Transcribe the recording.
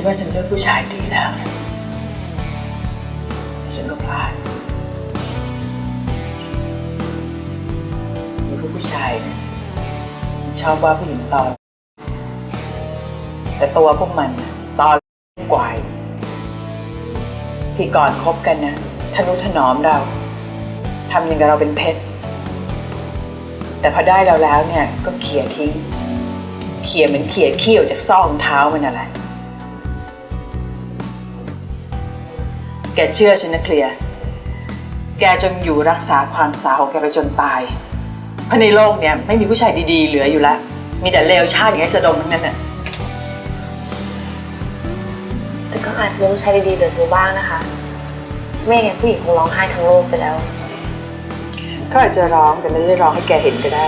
ฉันว่าฉันเลือกผู้ชายดีแล้วแต่ฉันก็พลาดมีพวกผู้ชายเนี่ยมันชอบว่าผู้หญิงตอน แต่ตัวพวกมันตอนกว่าอีกที่ก่อนคบกันนะทนุถนอมเราทำอย่างกับเราเป็นเพชร แต่พอได้เราแล้วเนี่ยก็เขี่ยทิ้ง เขี่ยเหมือนเขี่ยขี้ออกจากซอกรองเท้ามันอะไร แกเชื่อฉันนะเคลียร์ แกจงอยู่รักษาความสาวของแกไปจนตาย เพราะในโลกเนี่ยไม่มีผู้ชายดีๆ เหลืออยู่แล้ว มีแต่เลวชาติอย่างไอ้สะดมทั้งนั้นน่ะ แต่ก็อาจจะมีผู้ชายดีๆเหลืออยู่บ้างนะคะ ไม่งั้นผู้หญิงคงร้องไห้ทั้งโลกไปแล้วเขาอาจจะร้องแต่ไม่ได้ร้องให้แกเห็นก็ได้